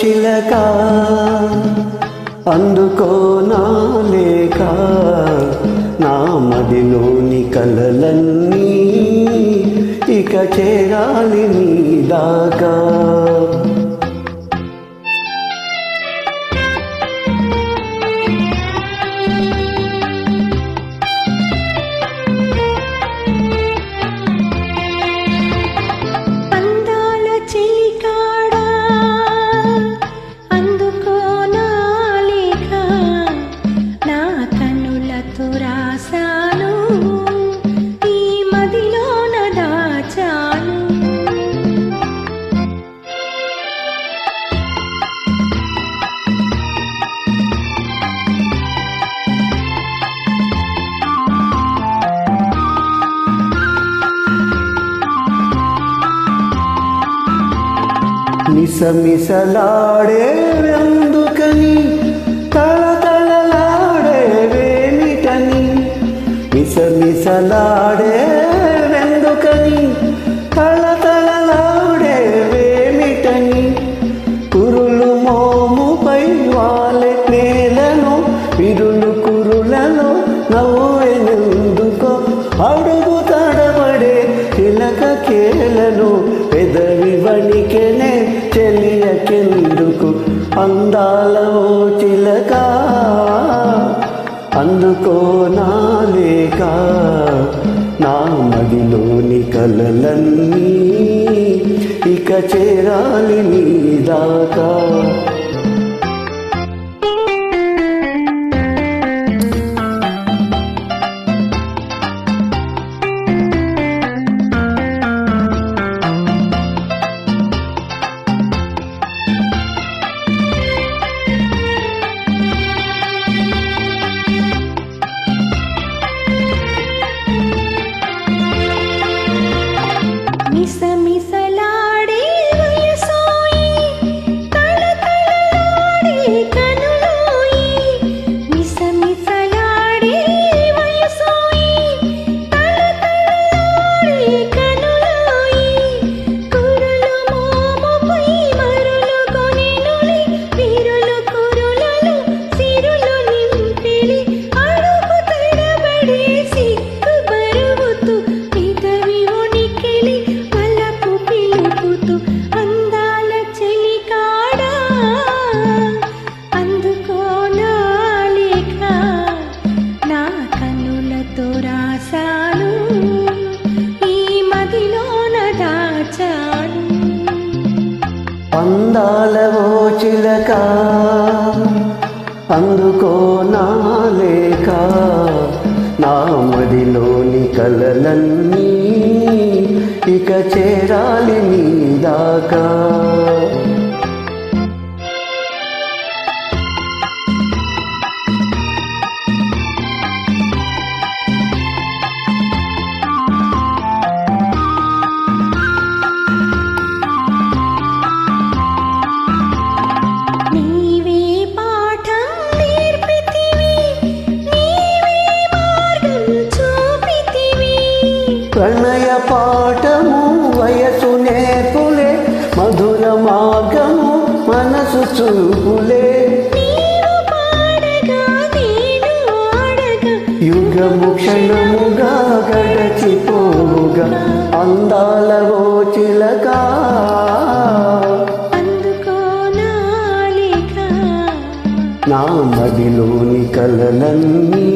చిలక అందుకో నా లేక నా మదిలోని కలలన్నీ ఇక చేరాలి నీ దాకా. ఆశాలు రాసాను ఈ మదిలోన దాచాను. మిసమిసలాడే ఎందుకని ఎందుకని తళతళలాడే కురులు మోముపై వాలె నేలను విరులు కురులను నవ్వెనెందుకో అడుగు తడబడే చిలక కేలను పెదవి వణికెనే చెలియకెందుకు అందాల ఓ చిలక అందుకో నా లేక. నా మదిలోని కలలన్నీ ఇక చేరాలి నీ దాకా. రాసాను ఈ మదిలోన దాచాను. అందాల ఓ చిలక అందుకో నా లేక నా మదిలోని కలలన్నీ ఇక చేరాలి నీ దాకా. పాఠము వయసు నేర్పులే మధుర మార్గము మనసు చూపులే. యుగము క్షణముగా గడచిపోగా అందాల ఓ నా నా మదిలోని కలలన్నీ